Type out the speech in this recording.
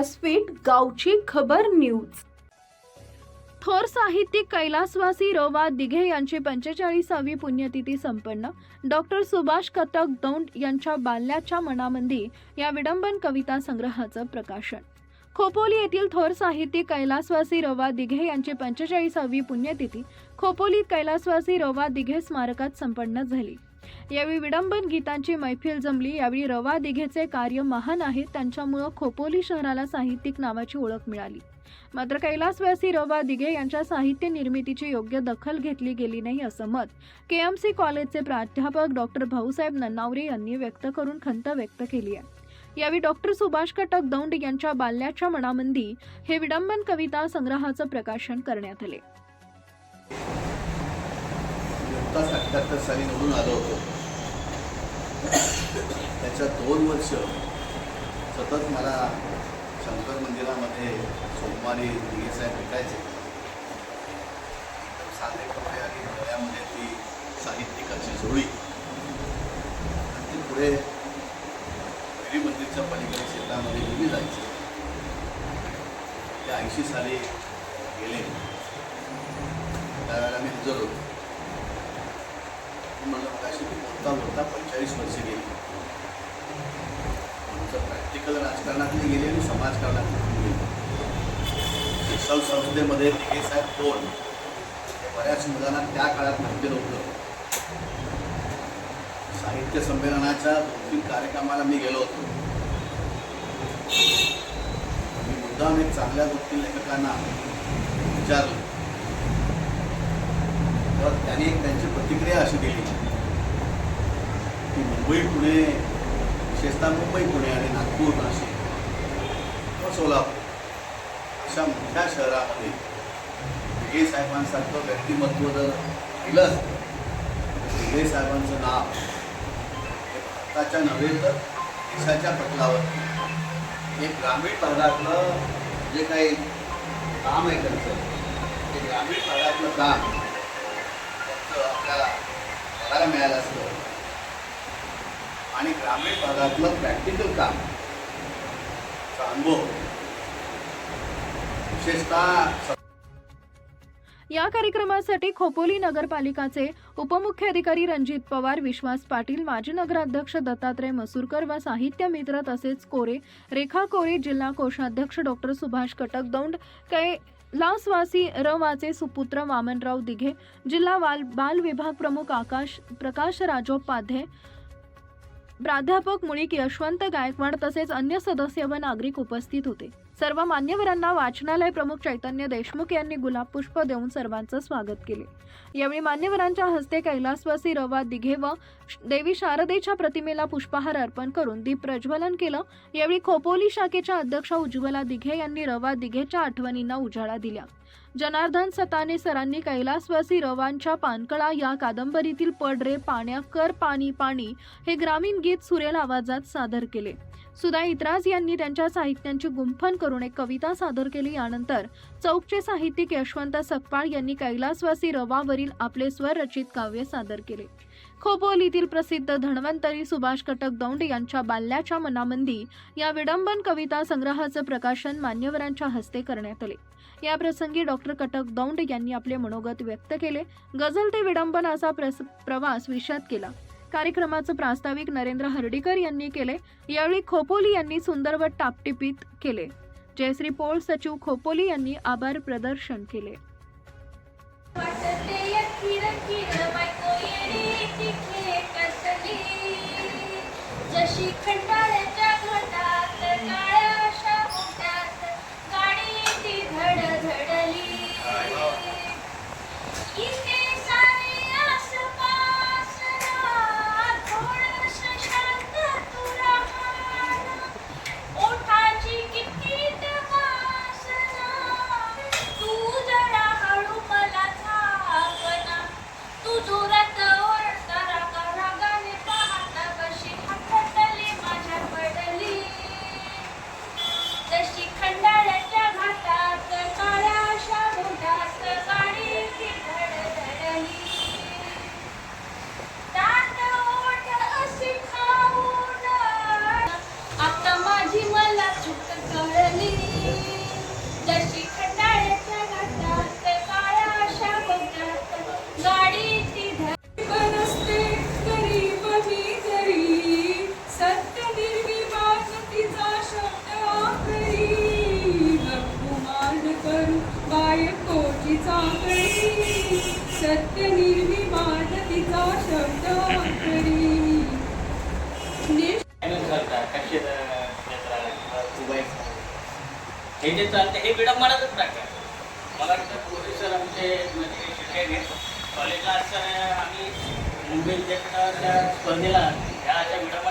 व्यासपीठ गावची खबर न्यूज. थोर साहित्यिक कैलासवासी रवा दिघे यांची पंचेचाळीसावी पुण्यतिथी संपन्न. डॉक्टर सुभाष कथक दौंड यांच्या बाल्याच्या मनामंदी या विडंबन कविता संग्रहाचं प्रकाशन. खोपोली येथील थोर साहित्यिक कैलासवासी रवा दिघे यांची पंचेचाळीसावी पुण्यतिथी खोपोलीत कैलासवासी रवा दिघे स्मारकात संपन्न झाली. यावेळी विडंबन गीतांची मैफिल जमली. यावेळी रवा दिघेचे कार्य महान आहे त्यांच्यामुळं खोपोली शहराला साहित्यिक नावाची ओळख मिळाली. मात्र कैलासवासी रवा दिघे यांच्या साहित्य निर्मितीची योग्य दखल घेतली गेली नाही असं मत केएमसी कॉलेजचे प्राध्यापक डॉक्टर भाऊसाहेब नन्नावरे यांनी व्यक्त करून खंत व्यक्त केली आहे. यावेळी डॉक्टर सुभाष कटक दौंड यांच्या बाल्याच्या मनामंदी हे विडंबन कविता संग्रहाचं प्रकाशन करण्यात आले. नुकताच अठ्ठ्याहत्तर साली निवडून आलो होतो. त्याच्या दोन वर्ष सतत मला शंकर मंदिरामध्ये सोमवारी दिघे साहेब भेटायचे. साधे कपडे आणि डोळ्यामध्ये ती साहित्यिकाची जोडी. आणि ती पुढे गिरी मंदिरच्या पलीकडे शेतामध्ये नेहमी जायचे. ते ऐंशी साली गेले. त्यावेळेला मी हजर होतो. मला मग अशी बोलता पंचेचाळीस वर्ष गेली. आमचं प्रॅक्टिकल राजकारणातली गेले आणि समाजकारणातले गेले. शिक्षण संस्थेमध्ये दिघे साहेब कोण? हे बऱ्याच मुलांना त्या काळात माहिती नव्हतं. साहित्य संमेलनाच्या दोन तीन कार्यक्रमाला मी गेलो होतो. मी मुद्दाम एक चांगल्या दोन तीन लेखकांना विचारलं. तर त्यांनी एक त्यांची प्रतिक्रिया अशी दिली. की मुंबई पुणे विशेषतः मुंबई पुणे आणि नागपूर नाशिक व सोलापूर अशा मोठ्या शहरामध्ये विजय साहेबांसारखं व्यक्तिमत्व जर केलं असतं तर साहेबांचं नाव हे भारताच्या नव्हे तर देशाच्या पटलावर हे ग्रामीण भागातलं जे काही काम आहे त्यांचं ते ग्रामीण भागातलं काम आपल्याला बघायला मिळालं असतं. आणि ग्रामीण भागातलं प्रॅक्टिकल काम अनुभव. विशेषतः या कार्यक्रमासाठी खोपोली नगरपालिकाचे उपमुख्य अधिकारी रणजित पवार विश्वास पाटील माजी नगराध्यक्ष दत्तात्रय मसूरकर व साहित्य मित्र तसेच कोरे रेखा कोरे जिल्हा कोषाध्यक्ष डॉक्टर सुभाष कटक दौंड लासवासी रवाचे सुपुत्र वामनराव दिघे जिल्हा बाल बाल विभाग प्रमुख आकाश प्रकाश राजोपाध्ये प्राध्यापक मुळीक यशवंत गायकवाड तसेच अन्य सदस्य व नागरिक उपस्थित होते. सर्व मान्यवरांना वाचनालय प्रमुख चैतन्य देशमुख यांनी गुलाब पुष्प देऊन सर्वांचं स्वागत केले. यावेळी मान्यवरांच्या हस्ते कैलासवासी रवा दिघे व देवी शारदेच्या प्रतिमेला पुष्पहार अर्पण करून दीप प्रज्वलन केलं. यावेळी खोपोली शाखेच्या अध्यक्षा उज्ज्वला दिघे यांनी रवा दिघेच्या आठवणींना उजाळा दिल्या. जनार्दन सताने सरांनी कैलासवासी रवांच्या पानकळा या कादंबरीतील पडरे पाण्या कर पाणी पाणी हे ग्रामीण गीत सुरेल आवाजात सादर केले. सुधा इतराज यांनी त्यांच्या साहित्यांची गुंफण करून एक कविता सादर केली. यानंतर चौकचे साहित्यिक यशवंत सकपाळ यांनी कैलासवासी रवावरील आपले स्वरचित काव्य सादर केले. खोपोलीतील प्रसिद्ध धन्वंतरी सुभाष कटक दौंड यांच्या बाल्याच्या मनामंदी या विडंबन कविता संग्रहाचं प्रकाशन मान्यवरांच्या हस्ते करण्यात आले. या प्रसंगी डॉक्टर कटक दौंड यांनी आपले मनोगत व्यक्त केले. गझल ते विडंबन असा प्रस- प्रवास विषयात केला. कार्यक्रमाचं प्रास्ताविक नरेंद्र हर्डीकर यांनी केले. यावेळी खोपोली यांनी सुंदर व टापटिपीत केले. जयश्री पोळ सचिव खोपोली यांनी आभार प्रदर्शन केले. जशी खंडाळ्याच्या घटा सत्य निर्विवाद तिचा शब्द आखरी हे जे चालते हे विडंबनाचंच प्रकार मला वाटतं पोरी सर आमचे म्हणजे शिक्षक आहेत कॉलेजला असताना आम्ही मुंबईत विद्यापीठाच्या त्या स्पर्धेला ह्या अशा विडंबना